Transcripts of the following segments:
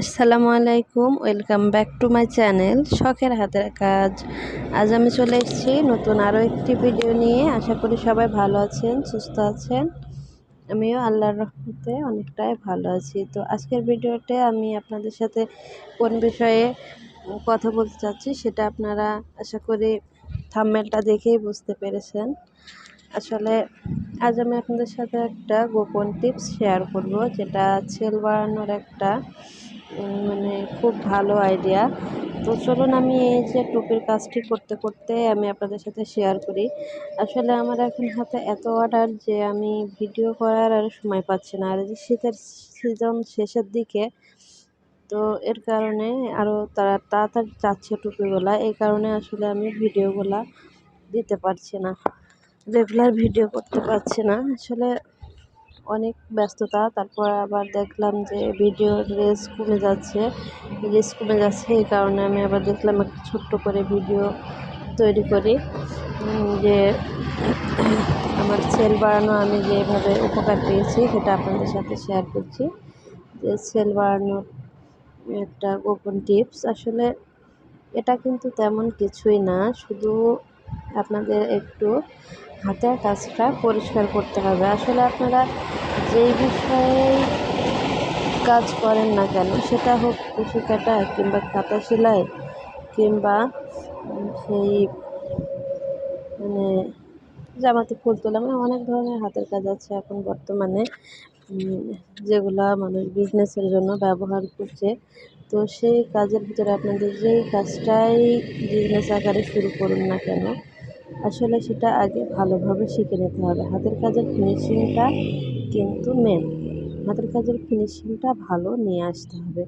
আসসালামু আলাইকুম, welcome back to my channel শখের হাতের কাজ। আজ আমি চলে এসেছি নতুন আরও একটি ভিডিও নিয়ে। আশা করি সবাই ভালো আছেন, সুস্থ আছেন। আমিও আল্লাহর রহমতে অনেকটাই ভালো আছি। তো আজকের ভিডিওতে আমি আপনাদের সাথে কোন বিষয়ে কথা বলতে চাচ্ছি সেটা আপনারা আশা করি থাম্মেলটা দেখেই বুঝতে পেরেছেন। আসলে আজ আমি আপনাদের সাথে একটা গোপন টিপস শেয়ার করব, যেটা ছেল বাড়ানোর একটা মানে খুব ভালো আইডিয়া তো চলুন আমি এই যে টুপির কাজটি করতে করতে আমি আপনাদের সাথে শেয়ার করি। আসলে আমার এখন হাতে এত অর্ডার যে আমি ভিডিও করার আর সময় পাচ্ছি না। আর যে শীতের সিজন শেষের দিকে, তো এর কারণে আরও তারা তাড়াতাড়ি চাচ্ছে টুপিগুলা। এই কারণে আসলে আমি ভিডিওগুলা দিতে পারছি না। রেগুলার ভিডিও করতে পারছি না। আসলে অনেক ব্যস্ততা, তারপর আবার দেখলাম যে ভিডিওর রেস কমে যাচ্ছে, রেস কমে যাচ্ছে এই কারণে আমি আবার দেখলাম একটা ছোট্ট করে ভিডিও তৈরি করি যে আমার সেল বাড়ানো আমি যেভাবে উপকার পেয়েছি সেটা আপনাদের সাথে শেয়ার করছি। যে সেল বাড়ানোর একটা গোপন টিপস আসলে এটা কিন্তু তেমন কিছুই না, শুধু আপনাদের একটু হাতের কাজটা পরিষ্কার করতে হবে। আসলে আপনারা যেই বিষয়ে কাজ করেন না কেন, সেটা হোক কুশি কাটা কিংবা কাটা সেলাই কিংবা সেই মানে জামাতে ফুল তোলা মানে অনেক ধরনের হাতের কাজ আছে এখন বর্তমানে যেগুলা মানুষ বিজনেসের জন্য ব্যবহার করছে। তো সেই কাজের ভিতরে আপনাদের যেই কাজটাই বিজনেস আকারে শুরু করুন না কেন আসলে সেটা আগে ভালোভাবে শিখে নিতে হবে। হাতের কাজের ফিনিশিংটা কিন্তু মেন হাতের কাজের ফিনিশিংটা ভালো নিয়ে আসতে হবে।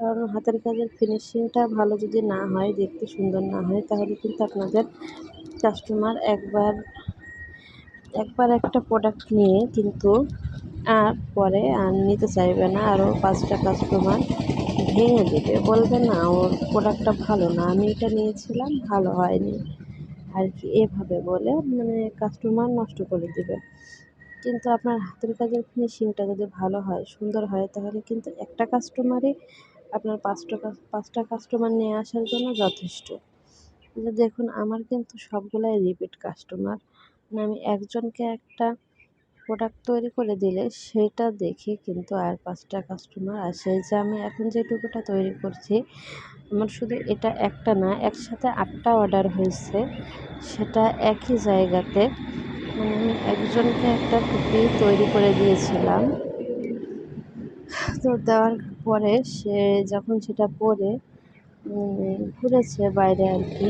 কারণ হাতের কাজের ফিনিশিংটা ভালো যদি না হয়, দেখতে সুন্দর না হয়, তাহলে কিন্তু আপনাদের কাস্টমার একবার একবার একটা প্রোডাক্ট নিয়ে কিন্তু আর পরে আর নিতে চাইবে না। আরও পাঁচটা কাস্টমার ভেঙে দেবে। বলবে, না, ওর প্রোডাক্টটা ভালো না। আমি এটা নিয়েছিলাম, ভালো হয়নি। আর কি এভাবে বলে মানে কাস্টমার নষ্ট করে দেবে। কিন্তু আপনার হাতের কাজের ফিনিশিংটা যদি ভালো হয়, সুন্দর হয়, তাহলে কিন্তু একটা কাস্টমারই আপনার পাঁচটা পাঁচটা কাস্টমার নিয়ে আসার জন্য যথেষ্ট। দেখুন, আমার কিন্তু সবগুলাই রিপিট কাস্টমার মানে আমি একজনকে একটা প্রোডাক্ট তৈরি করে দিলে, সেটা দেখে কিন্তু আর পাঁচটা কাস্টমার আসে যে আমি এখন যে টুকুটা তৈরি করছি আমার শুধু এটা একটা না, একসাথে আটটা অর্ডার হয়েছে। সেটা একই জায়গাতে। মানে আমি একজনকে একটা টুপি তৈরি করে দিয়েছিলাম। তো দেওয়ার পরে সে যখন সেটা পরে ঘুরেছে বাইরে আর কি,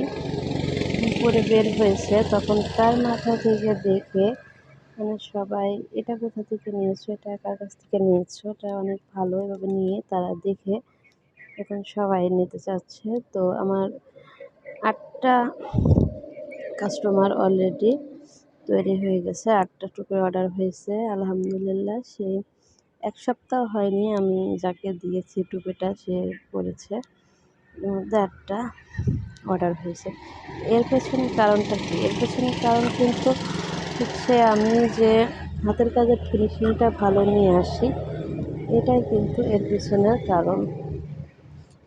পরে বের হয়েছে। তখন তার মাথা থেকে দেখে মানে সবাই, এটা কোথা থেকে নিয়েছো? এটা কার কাছ থেকে নিয়েছো? এটা অনেক ভালো এভাবে নিয়ে তারা দেখে এখন সবাই নিতে চাচ্ছে। তো আমার আটটা কাস্টমার অলরেডি তৈরি হয়ে গেছে, আটটা টুকরো অর্ডার হয়েছে, আলহামদুলিল্লাহ। সেই এক সপ্তাহ হয়নি, আমি যাকে দিয়েছি টুপিটা সে পরেছে এর মধ্যে আটটা অর্ডার হয়েছে। এর পেছনে কারণটা কী? এর পেছনে কারণ কিন্তু হচ্ছে আমি যে হাতের কাজের ফিনিশিংটা ভালো নিয়ে আসি, এটাই কিন্তু এর পিছনের কারণ।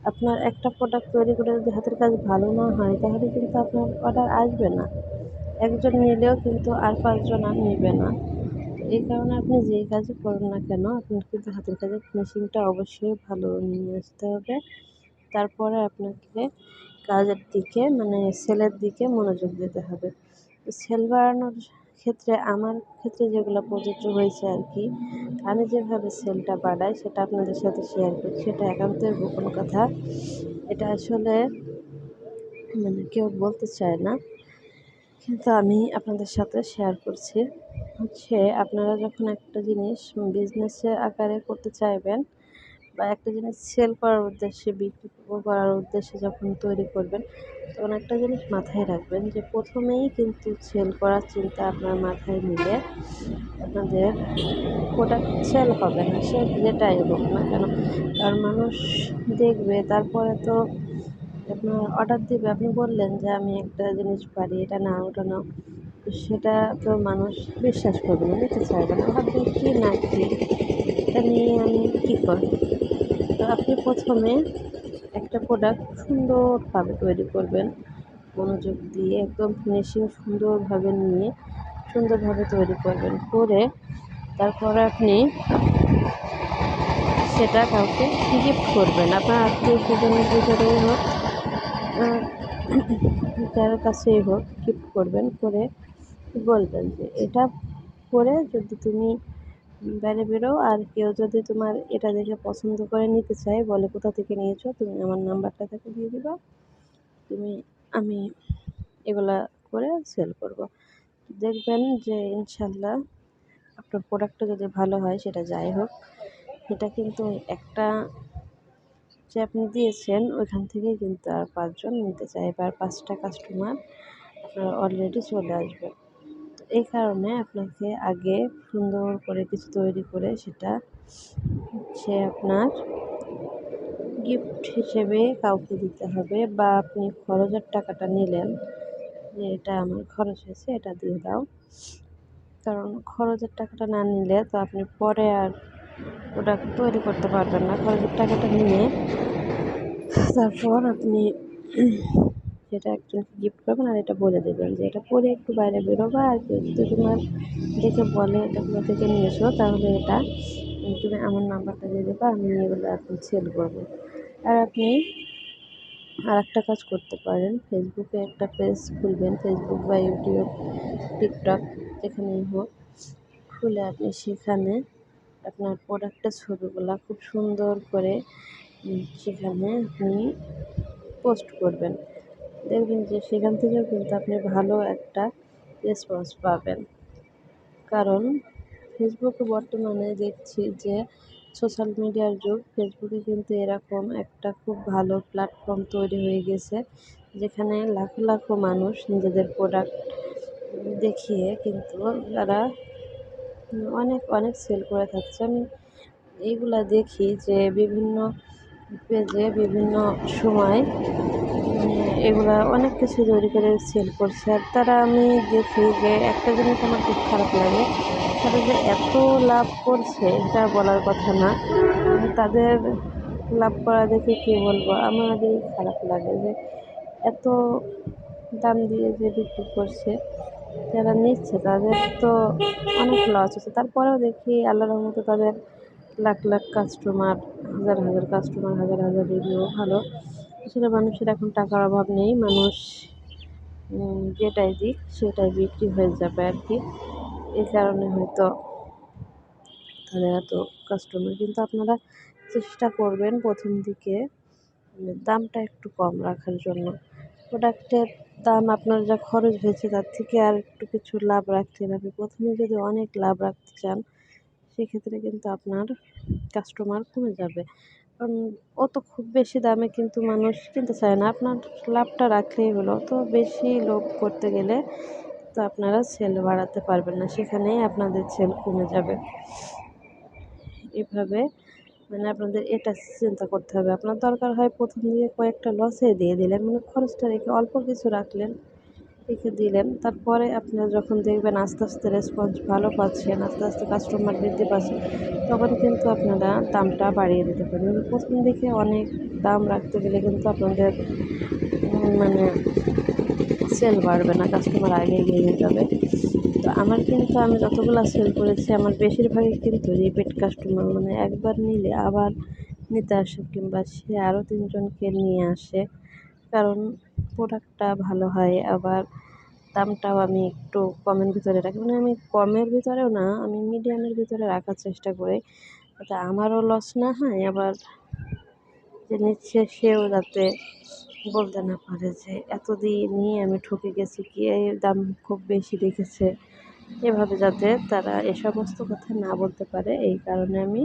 আপনার একটা প্রোডাক্ট তৈরি করে যদি হাতের কাজ ভালো না হয়, তাহলে কিন্তু আপনার অর্ডার আসবে না। একজন নিলেও কিন্তু আর পাঁচজন আর নেবে না। এই কারণে আপনি যেই কাজই করুন না কেন, আপনার কিন্তু হাতের কাজের ফিনিশিংটা অবশ্যই ভালো নিয়ে আসতে হবে। তারপরে আপনাকে কাজের দিকে মানে সেলের দিকে মনোযোগ দিতে হবে। সেল বাড়ানোর ক্ষেত্রে, আমার ক্ষেত্রে যেগুলো প্রযোজ্য হয়েছে আর কি আমি যেভাবে সেলটা বাড়াই সেটা আপনাদের সাথে শেয়ার করি। সেটা একান্তই গোপন কথা। এটা আসলে মানে কেউ বলতে চায় না। কিন্তু আমি আপনাদের সাথে শেয়ার করছি। হচ্ছে আপনারা যখন একটা জিনিস বিজনেসের আকারে করতে চাইবেন বা একটা জিনিস সেল করার উদ্দেশ্যে, বিক্রি করার উদ্দেশ্যে যখন তৈরি করবেন, তখন একটা জিনিস মাথায় রাখবেন যে প্রথমেই কিন্তু সেল করার চিন্তা আপনার মাথায় নিলে আপনাদের প্রোডাক্ট সেল হবে না, সে যেটাই হোক না কেন। কারণ মানুষ দেখবে, তারপরে তো আপনার অর্ডার দেবে। আপনি বললেন যে আমি একটা জিনিস পারি, এটা না ওটা নাও। সেটা তো মানুষ বিশ্বাস করবে না, নিতে চাইবে না। ভাববে কী না কী এটা নিয়ে আমি কী করি? তো আপনি প্রথমে একটা প্রোডাক্ট সুন্দরভাবে তৈরি করবেন। মনোযোগ দিয়ে একদম ফিনিশিং সুন্দরভাবে নিয়ে সুন্দরভাবে তৈরি করবেন। করে তারপরে আপনি সেটা কাউকে গিফট করবেন। আপনার আত্মীয় স্বজনের ভিতরেই হোক যার কাছেই হোক গিফট করবেন। করে বলবেন যে এটা করে যদি তুমি বাইরে বেরো আর কেউ যদি তোমার এটা দেখে পছন্দ করে নিতে চায়, বলে কোথা থেকে নিয়েছো, তুমি আমার নাম্বারটা তাকে দিয়ে দিবা। তুমি, আমি এগুলা করে সেল করব। দেখবেন যে ইনশাল্লাহ আপনার প্রোডাক্টটা যদি ভালো হয়, সেটা যাই হোক। এটা কিন্তু একটা যে আপনি দিয়েছেন, ওইখান থেকে কিন্তু আর পাঁচজন নিতে চাইবে। আর পাঁচটা কাস্টমার আপনার অলরেডি চলে আসবে। এই কারণে আপনাকে আগে সুন্দর করে কিছু তৈরি করে সেটা হচ্ছে আপনার গিফট হিসেবে কাউকে দিতে হবে বা আপনি খরচের টাকাটা নিলেন যে এটা আমার খরচ হয়েছে, এটা দিয়ে দাও। কারণ খরচের টাকাটা না নিলে তো আপনি পরে আর প্রোডাক্ট তৈরি করতে পারবেন না। খরচের টাকাটা নিয়ে তারপর আপনি সেটা একজনকে গিফট করবেন আর এটা বলে দেবেন যে এটা পরে একটু বাইরে বেরোবা আর যদি তোমার দেখে বলে এটা কোথা থেকে নিয়ে এসো, তাহলে এটা তুমি আমার নাম্বারটা দিয়ে দেবা, আমি এগুলো এখন সেল করব আর আপনি আর একটা কাজ করতে পারেন। ফেসবুকে একটা পেজ খুলবেন ফেসবুক বা ইউটিউব টিকটক যেখানেই হোক, খুলে আপনি সেখানে আপনার প্রোডাক্টের ছবিগুলো খুব সুন্দর করে সেখানে আপনি পোস্ট করবেন। দেখবেন যে সেখান থেকেও কিন্তু আপনি ভালো একটা রেসপন্স পাবেন। কারণ ফেসবুকে বর্তমানে দেখছি যে সোশ্যাল মিডিয়ার যুগ ফেসবুকে কিন্তু এরকম একটা খুব ভালো প্ল্যাটফর্ম তৈরি হয়ে গেছে, যেখানে লাখো লাখো মানুষ নিজেদের প্রোডাক্ট দেখিয়ে কিন্তু তারা অনেক অনেক সেল করে থাকছে। আমি এইগুলা দেখি যে বিভিন্ন পেজে বিভিন্ন সময় এগুলা অনেক কিছু তৈরি করে সেল করছে। আর তারা আমি দেখি যে একটা জিনিস আমার খুব খারাপ লাগে, তারা যে এত লাভ করছে, এটা বলার কথা না। তাদের লাভ করা দেখে কী বলব? আমারই খারাপ লাগে যে এত দাম দিয়ে যে বিক্রি করছে, যারা নিচ্ছে তাদের তো অনেক লস হচ্ছে। তারপরেও দেখি আল্লাহ রহমতে তাদের লাখ লাখ কাস্টমার হাজার হাজার কাস্টমার হাজার হাজার রিভিউ ভালো। আসলে মানুষের এখন টাকার অভাব নেই, মানুষ যেটাই দিক সেটাই বিক্রি হয়ে যাবে আর কি। এই কারণে হয়তো তাদের এত কাস্টমার কিন্তু আপনারা চেষ্টা করবেন প্রথম দিকে দামটা একটু কম রাখার জন্য। প্রোডাক্টের দাম আপনার যা খরচ হয়েছে তার থেকে আর একটু কিছু লাভ রাখতে হবে। প্রথমে যদি অনেক লাভ রাখতে চান, সেক্ষেত্রে কিন্তু আপনার কাস্টমার কমে যাবে। অত খুব বেশি দামে কিন্তু মানুষ কিনতে চায় না। আপনার লাভটা রাখলেই হলো। তো বেশি লোভ করতে গেলে তো আপনারা সেল বাড়াতে পারবেন না। সেখানেই আপনাদের সেল কমে যাবে। এভাবে মানে আপনাদের এটা চিন্তা করতে হবে। আপনার দরকার হয় প্রথম দিকে কয়েকটা লসে দিয়ে দিলেন। মানে খরচটা রেখে অল্প কিছু রাখলেন। রেখে দিলেন। তারপরে আপনারা যখন দেখবেন আস্তে আস্তে রেসপন্স ভালো পাচ্ছেন, আস্তে আস্তে কাস্টমার বৃদ্ধি পাচ্ছেন তখন কিন্তু আপনারা দামটা বাড়িয়ে দিতে পারেন প্রথম দিকে অনেক দাম রাখতে গেলে কিন্তু আপনাদের মানে সেল বাড়বে না কাস্টমার আগে এগিয়ে যাবে। তো আমার কিন্তু, আমি যতগুলো সেল করেছি, আমার বেশিরভাগই কিন্তু রিপিট কাস্টমার মানে একবার নিলে আবার নিতে আসে কিংবা সে আরও তিনজনকে নিয়ে আসে। কারণ প্রোডাক্টটা ভালো হয়, আবার দামটাও আমি একটু কমের ভিতরে রাখি। মানে আমি কমের ভিতরেও না, আমি মিডিয়ামের ভিতরে রাখার চেষ্টা করি। যাতে আমারও লস না হয়, আবার যে নিচ্ছে সেও যাতে বলতে না পারে যে এত নিয়ে আমি ঠকে গেছি কি, এই দাম খুব বেশি রেখেছে। এভাবে যাতে তারা এ সমস্ত কথা না বলতে পারে, এই কারণে আমি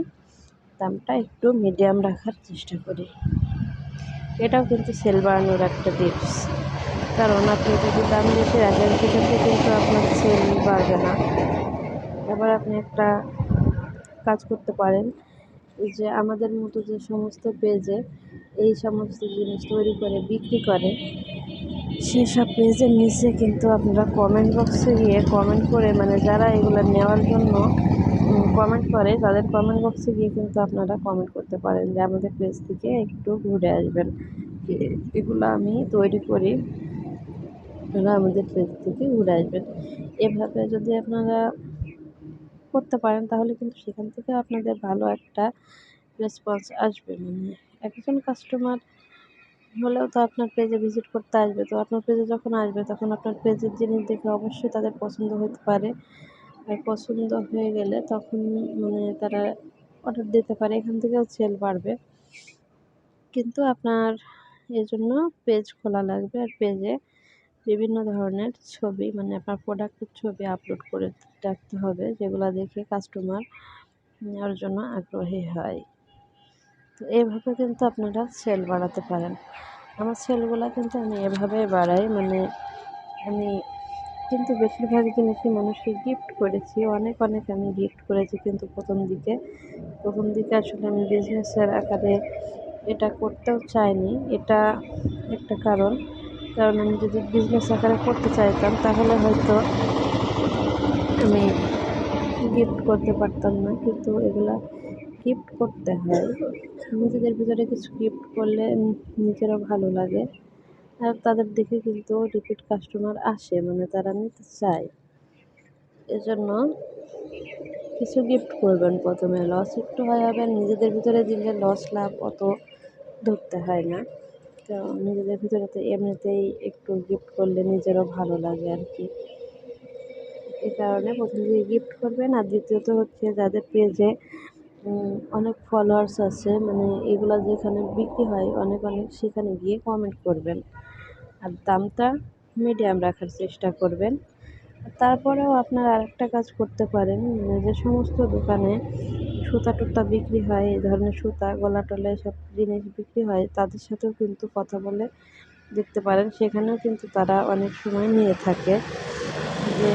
দামটা একটু মিডিয়াম রাখার চেষ্টা করি। এটাও কিন্তু সেল বাড়ানোর একটা টিপস কারণ আপনি যদি দাম বেশি রাখেন, সেক্ষেত্রে কিন্তু আপনার সেল বাড়বে না। এবার আপনি একটা কাজ করতে পারেন যে আমাদের মতো যে সমস্ত পেজে এই সমস্ত জিনিস তৈরি করে, বিক্রি করে সেসব পেজের নিচে কিন্তু আপনারা কমেন্ট বক্সে গিয়ে কমেন্ট করে মানে যারা এগুলো নেওয়ার জন্য কমেন্ট করে তাদের কমেন্ট বক্সে গিয়ে কিন্তু আপনারা কমেন্ট করতে পারেন যে আমাদের পেজ থেকে একটু ঘুরে আসবেন। এগুলো আমি তৈরি করি। আপনারা আমাদের পেজ থেকে ঘুরে আসবেন। এভাবে যদি আপনারা করতে পারেন, তাহলে কিন্তু সেখান থেকে আপনাদের ভালো একটা রেসপন্স আসবে। মানে একজন কাস্টমার হলেও তো আপনার পেজে ভিজিট করতে আসবে। তো আপনার পেজে যখন আসবে, তখন আপনার পেজের জিনিস দেখে অবশ্যই তাদের পছন্দ হতে পারে। আর পছন্দ হয়ে গেলে তখন মানে তারা অর্ডার দিতে পারে, এখান থেকেও সেল বাড়বে। কিন্তু আপনার জন্য পেজ খোলা লাগবে আর পেজে বিভিন্ন ধরনের ছবি মানে আপনার প্রোডাক্টের ছবি আপলোড করে রাখতে হবে, যেগুলো দেখে কাস্টমার নেওয়ার জন্য আগ্রহী হয়। তো এইভাবে কিন্তু আপনারা সেল বাড়াতে পারেন। আমার সেলগুলো কিন্তু আমি এভাবেই বাড়াই মানে আমি কিন্তু বেশিরভাগ জিনিসই মানুষকে গিফট করেছি। অনেক অনেক আমি গিফট করেছি কিন্তু প্রথম দিকে। প্রথম দিকে আসলে আমি বিজনেসের আকারে এটা করতেও চাইনি। এটা একটা কারণ। কারণ আমি যদি বিজনেস আকারে করতে চাইতাম, তাহলে হয়তো আমি গিফট করতে পারতাম না। কিন্তু এগুলা গিফট করতে হয়। নিজেদের ভিতরে কিছু গিফট করলে নিজেরও ভালো লাগে। তাদের দেখে কিন্তু রিপিট কাস্টমার আসে মানে তারা নিতে চায়। এজন্য কিছু গিফট করবেন প্রথমে। লস একটু হয়ে যাবে নিজেদের ভিতরে দিলে লস লাভ অত ধরতে হয় না। তো নিজেদের ভিতরে তো এমনিতেই একটু গিফট করলে নিজেরও ভালো লাগে আর কি। এই কারণে প্রথম দিকে গিফট করবেন, আর দ্বিতীয়ত হচ্ছে যাদের পেজে অনেক ফলোয়ার্স আছে মানে এগুলো যেখানে বিক্রি হয়, অনেক অনেক সেখানে গিয়ে কমেন্ট করবেন। আর দামটা মিডিয়াম রাখার চেষ্টা করবেন। তারপরেও আপনার আরেকটা কাজ করতে পারেন, যে সমস্ত দোকানে সুতা টুতা বিক্রি হয়, এই ধরনের সুতা গলা টলা এসব জিনিস বিক্রি হয়, তাদের সাথেও কিন্তু কথা বলে দেখতে পারেন। সেখানেও কিন্তু তারা অনেক সময় নিয়ে থাকে। যে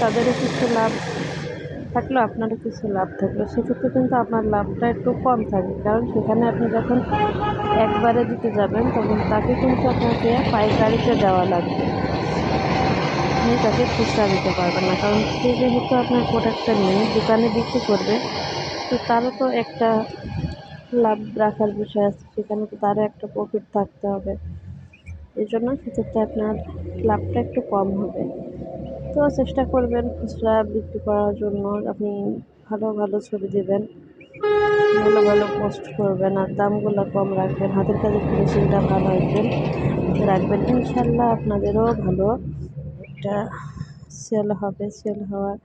তাদেরও কিছু লাভ থাকল আপনারও কিছু লাভ থাকল। সেক্ষেত্রে কিন্তু আপনার লাভটা একটু কম থাকবে কারণ সেখানে আপনি যখন একবারে দিতে যাবেন, তখন তাকে কিন্তু আপনাকে পাইকারিতে দেওয়া লাগবে। আপনি তাকে খুচরা দিতে পারবেন না। কারণ সে যেহেতু আপনার প্রোডাক্টটা নিয়ে দোকানে বিক্রি করবে, তো তারও তো একটা লাভ রাখার বিষয় আছে। সেখানে তো তারও একটা প্রফিট থাকতে হবে। এই জন্য সেক্ষেত্রে আপনার লাভটা একটু কম হবে। তো চেষ্টা করবেন, খুচরা বিক্রি করার জন্য। আপনি ভালো ভালো ছবি দেবেন, ভালো ভালো পোস্ট করবেন আর দামগুলো কম রাখবেন। হাতের কাজের ফিনিশিংটা ভালো রাখবেন। রাখবেন। ইনশাল্লাহ আপনাদেরও ভালো একটা সেল হবে। সেল হওয়ার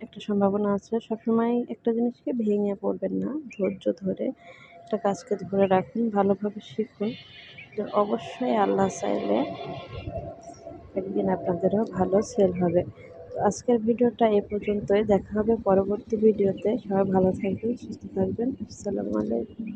একটা সম্ভাবনা আছে। সবসময় একটা জিনিসকে ভেঙে পড়বেন না। ধৈর্য ধরে একটা কাজকে ধরে রাখুন, ভালোভাবে শিখুন। অবশ্যই আল্লাহ চাইলে একদিন আপনাদেরও ভালো সেল হবে। তো আজকের ভিডিওটা এ পর্যন্তই। দেখা হবে পরবর্তী ভিডিওতে। সবাই ভালো থাকবেন, সুস্থ থাকবেন। আসসালামু আলাইকুম।